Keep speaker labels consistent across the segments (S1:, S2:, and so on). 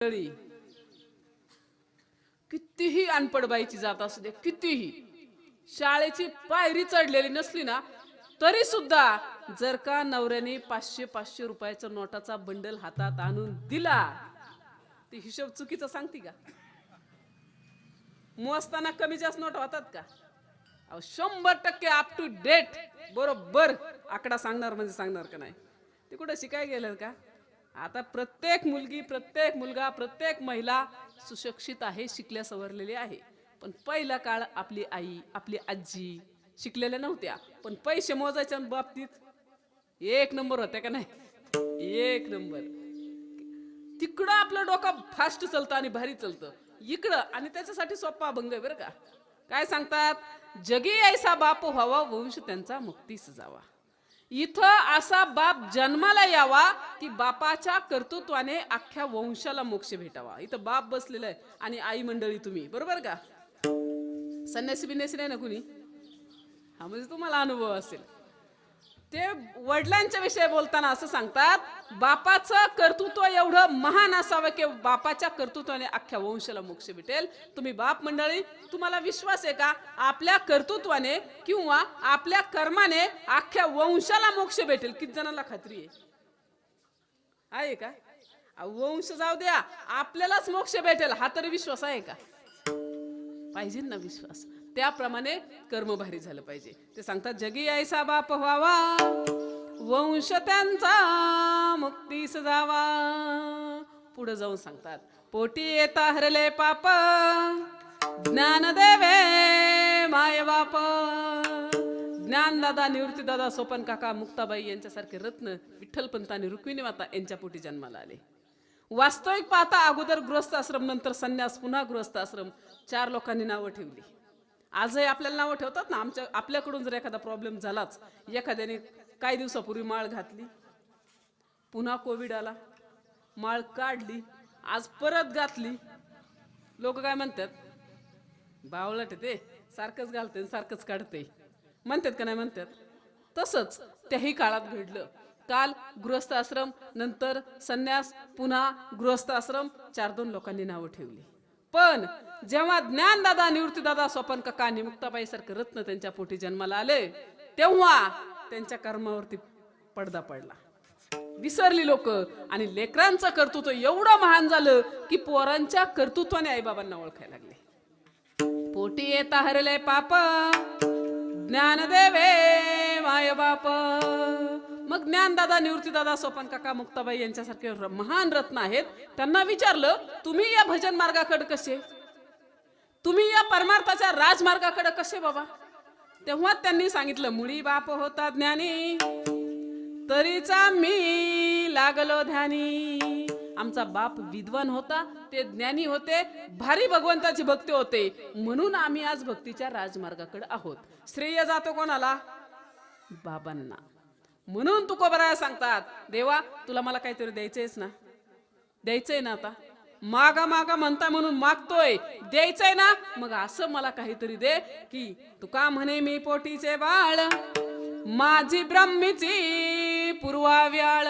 S1: मंडळी कितीही अनपड बाईची जात असू दे कितीही. शाळेची पायरी चढलेली नसली ना तरी सुद्धा जर का नवऱ्याने पाचशे पाचशे रुपयाचा नोटाचा बंडल हातात आणून दिला ते हिशोब चुकीचा सांगते का? मोजताना कमी जास्त नोट होतात का? अहो शंभर टक्के अप टू डेट बरोबर. आकडा सांगणार म्हणजे सांगणार का नाही? ते कुठं शिकाय गेलं का? आता प्रत्येक मुलगी प्रत्येक मुलगा प्रत्येक महिला सुशिक्षित आहे शिकल्या सवरलेली आहे. पण पहिला काळ आपली आई आपली आजी शिकलेल्या नव्हत्या. पण पैसे मोजायच्या बाबतीत एक नंबर होत्या का नाही? एक नंबर. तिकडं आपलं डोकं फास्ट चलतं आणि भारी चलतं. इकडं आणि त्याच्यासाठी सोपा अभंग आहे बरं का. काय सांगतात? जगी ऐसा बाप व्हावा वंश त्यांचा मुक्तीस जावा इथं असा बाप जन्माला यावा की बापाच्या कर्तृत्वाने अख्ख्या वंशाला मोक्ष भेटावा. इथं बाप बसलेला आहे आणि आई मंडळी तुम्ही. बरोबर का? संन्यासी बिन्यासी नाही ना कुणी? हा म्हणजे तुम्हाला अनुभव असेल. ते वडिलांच्या विषयी बोलताना असं सांगतात बापाचं कर्तृत्व एवढं महान असावं की बापाच्या कर्तृत्वाने अख्ख्या वंशाला मोक्ष भेटेल. तुम्ही बाप मंडळी तुम्हाला विश्वास आहे का? आपल्या कर्तृत्वाने किंवा आपल्या कर्माने अख्ख्या वंशाला मोक्ष भेटेल. किती जणांना खात्री आहे? आहे का? वंश जाऊ द्या. आपल्यालाच मोक्ष भेटेल. हा तरी विश्वास आहे का? पाहिजे ना विश्वास. त्याप्रमाणे कर्मभारी झालं पाहिजे. ते सांगतात जगी ऐसा बाप व्हावा वंश त्यांचा मुक्तीस जावा. पुढे जाऊन सांगतात पोटी येता हरले पाप ज्ञान देवे माय बाप. ज्ञानदादा निवृत्तीदादा सोपन काका मुक्ताबाई यांच्यासारखे रत्न विठ्ठलपंत आणि रुक्मिणी माता यांच्या पोटी जन्माला आले. वास्तविक पाहता अगोदर गृहस्थ आश्रम नंतर संन्यास पुन्हा गृहस्थ आश्रम चार लोकांनी नावं ठेवली. आजही आपल्याला नावं ठेवतात ना आमच्या आपल्याकडून जर एखादा प्रॉब्लेम झालाच एखाद्याने काही दिवसापूर्वी माळ घातली पुन्हा कोविड आला माळ काढली आज परत घातली. लोक काय म्हणतात? बावलट ते सारखंच घालते सारखंच काढते. म्हणतात का नाही म्हणतात? तसंच त्याही काळात घडलं. काल गृहस्थ आश्रम नंतर संन्यास पुन्हा गृहस्थ आश्रम चार दोन लोकांनी नावं ठेवली. पण जेव्हा ज्ञानदादा निवृत्तीदादा स्वपन काका निमुक्ताबाई सारखे रत्न त्यांच्या पोटी जन्माला आले तेव्हा त्यांच्या कर्मावरती पडदा पडला. विसरली लोक आणि लेकरांचं कर्तृत्व एवढं महान झालं की पोरांच्या कर्तृत्वाने आईबाबांना ओळखायला लागले. पोटी येता हरले पाप ज्ञान देवे माय बाप. मग ज्ञानदादा निवृत्तीदादा सोपन काका मुक्ताबाई यांच्यासारखे महान रत्न आहेत. त्यांना विचारलं तुम्ही या भजन मार्गाकडे कसे? तुम्ही या परमार्थाच्या राजमार्गाकडे कसे बाबा? तेव्हा त्यांनी सांगितलं मुळी बाप होता ज्ञानी तरीचा मी लागलो ध्यानी. आमचा बाप विद्वान होता ते ज्ञानी होते भारी भगवंताची भक्ती होते. म्हणून आम्ही आज भक्तीच्या राजमार्गाकडे आहोत. श्रेय जातो कोणाला? बाबांना. म्हणून तुकोबराया सांगतात देवा तुला मला काहीतरी द्यायचंयच ना? द्यायचंय ना आता? मागा मागा म्हणता म्हणून मागतोय. द्यायचंय ना? मग असं मला काहीतरी दे की तुका म्हणे मी पोटीचे बाळ माझी ब्रह्मीची पूर्वा व्याळ.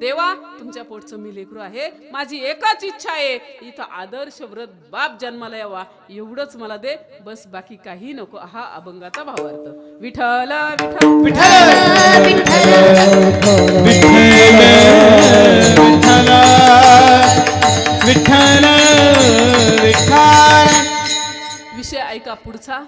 S1: देवा तुमच्या पोटचं मी लेकरू आहे. माझी एकच इच्छा आहे. इथं आदर्श व्रत बाप जन्माला यावा. एवढंच मला दे. बस बाकी काही नको. हा अभंगाचा भावार्थ. विठ्ठल विठ्ठल.
S2: विठ्ठल विठ्ठल.
S1: विषय ऐका पुढचा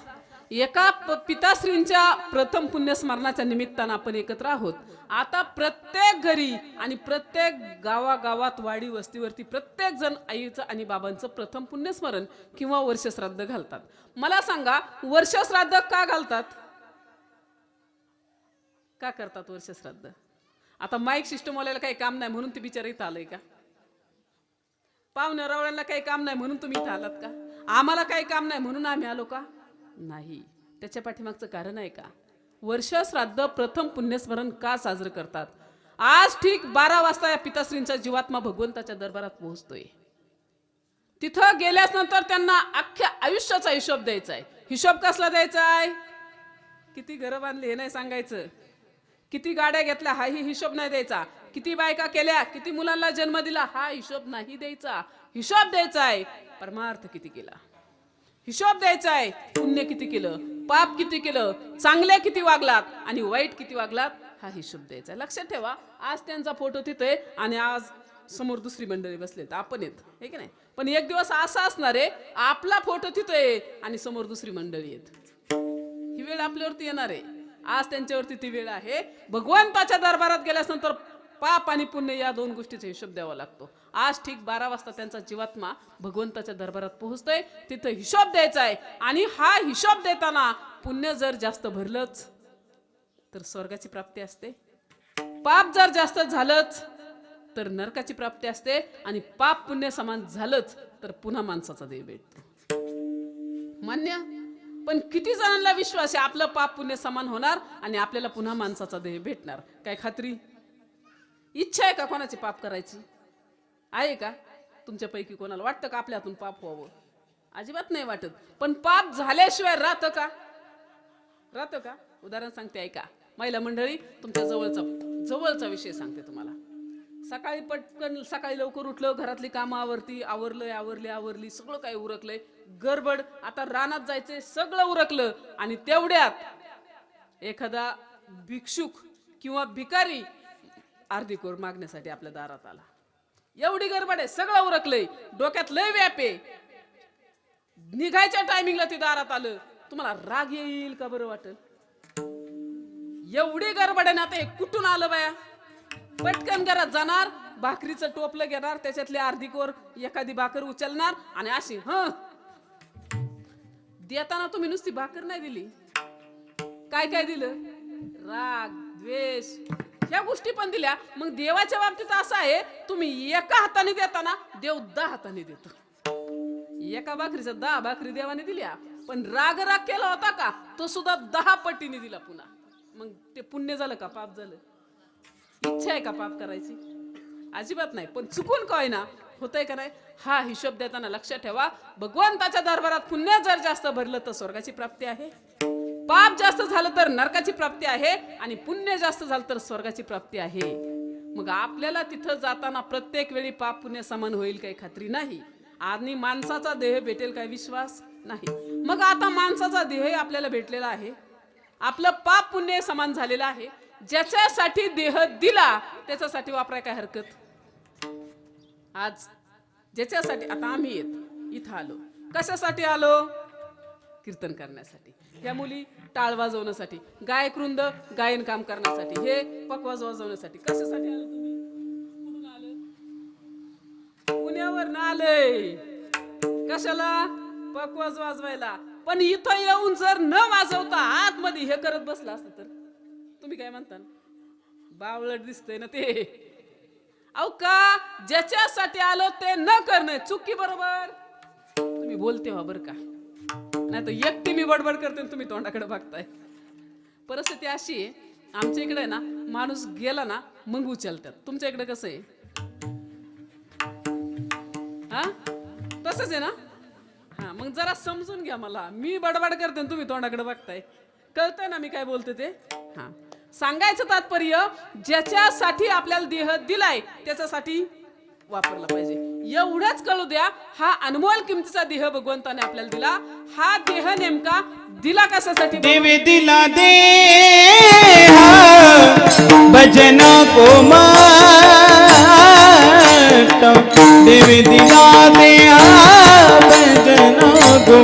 S1: एका पिताश्रींच्या प्रथम पुण्यस्मरणाच्या निमित्तानं आपण एकत्र आहोत. आता प्रत्येक घरी आणि प्रत्येक गावागावात वाडी वस्तीवरती प्रत्येक जण आईचं आणि बाबांचं प्रथम पुण्यस्मरण किंवा वर्षश्राद्ध घालतात. मला सांगा वर्षश्राद्ध का घालतात? का करतात वर्षश्राद्ध? आता माईक सिस्टमवाल्याला काही काम नाही म्हणून ते बिचार इथं आलंय का? पाहुण्या रवळ्याला काही काम नाही म्हणून तुम्ही इथं आलात का? आम्हाला काही काम नाही म्हणून आम्ही आलो का? नाही. त्याच्या पाठीमागचं कारण आहे का? वर्ष श्राद्ध प्रथम पुण्यस्मरण का साजरं करतात? आज ठीक बारा वाजता या पिताश्रींचा जीवात्मा भगवंताच्या दरबारात पोहोचतोय. तिथं गेल्याच नंतर त्यांना अख्ख्या आयुष्याचा हिशोब द्यायचा आहे. हिशोब कसला द्यायचा आहे? किती घरं बांधली हे नाही सांगायचं. किती गाड्या घेतल्या हाही हिशोब नाही द्यायचा. किती बायका केल्या किती मुलांना जन्म दिला हा हिशोब नाही द्यायचा. हिशोब द्यायचा आहे. परमार्थ किती केला? हिशोब द्यायचा आहे. पुण्य किती केलं? पाप किती केलं? चांगले किती वागलात? आणि वाईट किती वागलात? हा हिशोब द्यायचा. आहे. लक्षात ठेवा आज त्यांचा फोटो तिथे आणि आज समोर दुसरी मंडळी बसलेत. आपण येत हे की नाही? पण एक दिवस असा असणार आहे आपला फोटो तिथे आहे आणि समोर दुसरी मंडळी येत. ही वेळ आपल्यावरती येणार आहे. आज त्यांच्यावरती ती वेळ आहे. भगवंताच्या दरबारात गेल्यानंतर पाप आणि पुण्य या दोन गोष्टीचा हिशोब द्यावा लागतो. आज ठीक बारा वाजता त्यांचा जीवात्मा भगवंताच्या दरबारात पोहोचतोय. तिथं हिशोब द्यायचा आहे. आणि हा हिशोब देताना पुण्य जर जास्त भरलंच तर स्वर्गाची प्राप्ती असते. पाप जर जास्त झालंच तर नरकाची प्राप्ती असते. आणि पाप पुण्य समान झालंच तर पुन्हा माणसाचा देह भेटतो. मान्य? पण किती जणांना विश्वास आहे आपलं पाप पुण्य समान होणार आणि आपल्याला पुन्हा माणसाचा देह भेटणार? काय खात्री? इच्छा आहे का कोणाची पाप करायची? आहे का? तुमच्यापैकी कोणाला वाटतं का आपल्या हातून पाप व्हावं? अजिबात नाही वाटत. पण पाप झाल्याशिवाय राहतं का? राहतं का? उदाहरण सांगते ऐका. महिला मंडळी तुमच्या जवळचा जवळचा विषय सांगते तुम्हाला. सकाळी पटकन सकाळी लवकर उठलं घरातली कामं आवरती आवरलंय आवरली आवरली सगळं काही उरकलंय. गडबड आता रानात जायचंय सगळं उरकलं आणि तेवढ्यात एखादा भिक्षुक किंवा भिकारी अर्धी कोर मागण्यासाठी आपल्या दारात आला. एवढी गडबड आहे सगळं उरकलंय. डोक्यात लय व्याप आहे. निघायच्या टायमिंगला ते दारात आलं. तुम्हाला राग येईल का बरं वाटेल? एवढी गडबड आहे ना आता हे कुठून आलं बाया? पटकन घरात जाणार भाकरीचं टोपलं घेणार त्याच्यातली अर्धी कोर एखादी भाकर उचलणार आणि अशी ह. देताना तुम्ही नुसती भाकर नाही दिली. काय काय दिलं? राग द्वेष. ह्या गोष्टी पण दिल्या. मग देवाच्या बाबतीत असं आहे तुम्ही एका हाताने देताना देव दहा हाताने देतो. एका भाकरीचा दहा भाकरी देवाने दिल्या पण राग राग केला होता का तो सुद्धा दहा पटीने दिला पुन्हा. मग ते पुण्य झालं का पाप झालं? इच्छा आहे का पाप करायची? अजिबात नाही पण चुकून काय ना होतंय का नाही? हा हिशोब देताना लक्षात ठेवा. भगवंताच्या दरबारात पुण्य जर जास्त भरलं तर स्वर्गाची प्राप्ती आहे. पाप जास्त झालं तर नरकाची प्राप्ती आहे आणि पुण्य जास्त झालं तर स्वर्गाची प्राप्ती आहे. मग आपल्याला तिथं जाताना प्रत्येक वेळी पाप पुण्य समान होईल काही खात्री नाही. आणि माणसाचा देह भेटेल काय विश्वास नाही. मग आता माणसाचा देह आपल्याला भेटलेला आहे. आपलं पाप पुण्य समान झालेलं आहे. ज्याच्यासाठी देह दिला त्याच्यासाठी वापराय काय हरकत? आज ज्याच्यासाठी आता आम्ही येत इथं आलो. कशासाठी आलो? कीर्तन करण्यासाठी. ह्या मुली टाळ वाजवण्यासाठी गायकवृंद गायन काम करण्यासाठी हे पकवाज वाजवण्यासाठी. कशासाठी आलं तुम्ही? कुठून आलं? पुण्यावर ना आलंय कशाला? पकवाज वाजवायला. पण इथं येऊन जर न वाजवता आतमध्ये हे करत बसला असतं तर? तुम्ही काय म्हणता बावळट दिसतंय ना ते. अहो का? ज्याच्यासाठी आलो ते न करणं. चुकी बरोबर? तुम्ही बोलते हो बरं का. नाही तर एकटी मी बडबड करते आणि तुम्ही तोंडाकडे बघताय. परिस्थिती अशी आहे आमच्या इकडे ना माणूस गेला ना मग उचलतात. तुमच्या इकडे कसं आहे? हा? तसंच आहे ना? हा मग जरा समजून घ्या मला. मी बडबड करते आणि तुम्ही तोंडाकडे बघताय. कळतंय ना मी काय बोलते ते? हा. सांगायचं तात्पर्य ज्याच्यासाठी आपल्याला देह दिलाय त्याच्यासाठी वापरला पाहिजे. एवढंच कळू द्या हा अनमोल किमतीचा देह भगवंताने आपल्याला दिला. हा देह नेमका दिला कशासाठी?
S2: देवे दिला दे भजन को माट देवे दिला दे भजन को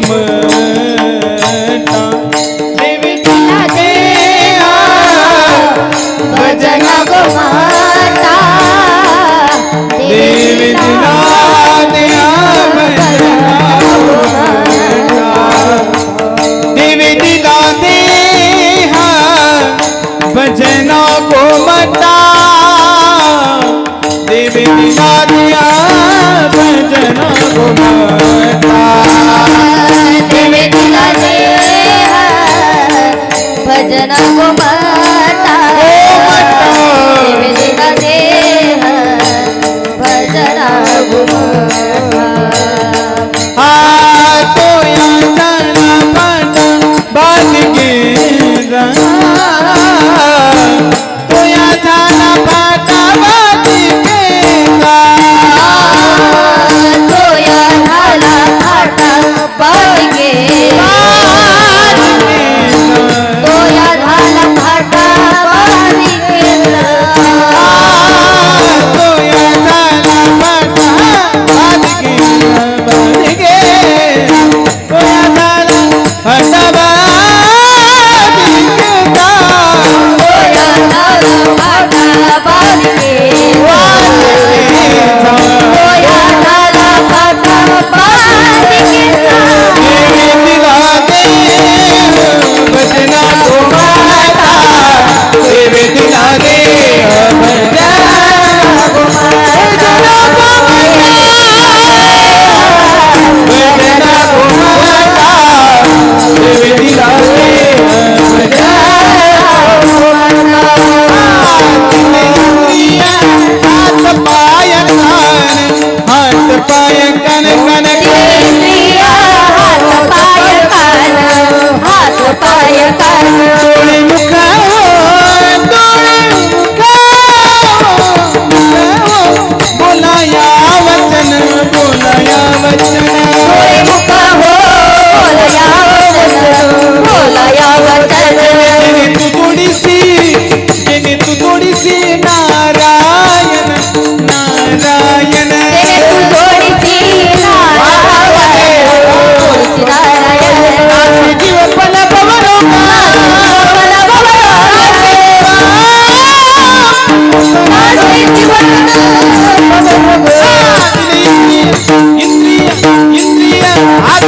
S2: Apertar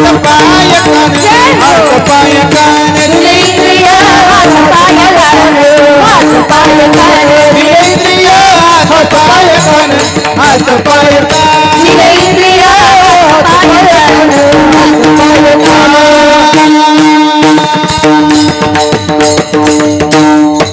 S2: paya paya Thank you.